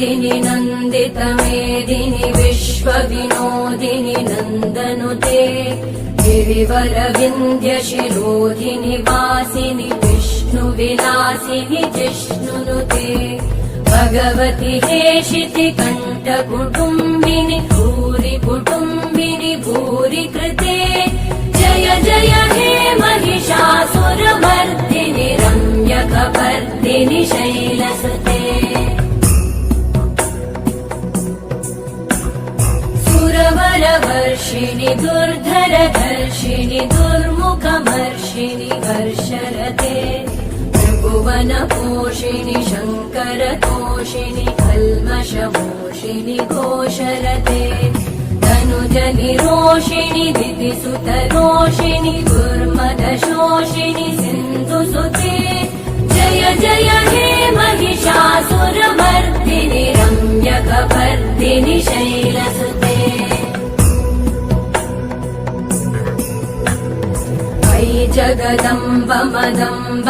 गिरिनन्दिनि नन्दितमेदिनि विश्वविनोदिनि नन्दनुते गिरिवरविन्द्यशिरोधिनि वासिनि विष्णुविलासिनि जिष्णुनुते भगवति हेशिति कण्ठकुटुम्बिनि भूरि कुटुम्बिनि भूरि कृते जय जय हे महिषासुरमर्दिनि रम्यकपर्दिनि शैलसुते सुरवरवर्षिणि दुर्धरधर्षिणि दुर्मुखमर्षिणि हर्षरते त्रिभुवनपोषिणि शङ्करतोषिणि कल्मषमोषिणि घोषरते तनुजनिरोषिणि दितिसुतरोषिणि दुर्मदशोषिणि सिन्धुसुते जय जय हे महिषासुरमर्दिनि रम्यकपर्दिनि शैलसुते अयि जगदम्ब मदम्ब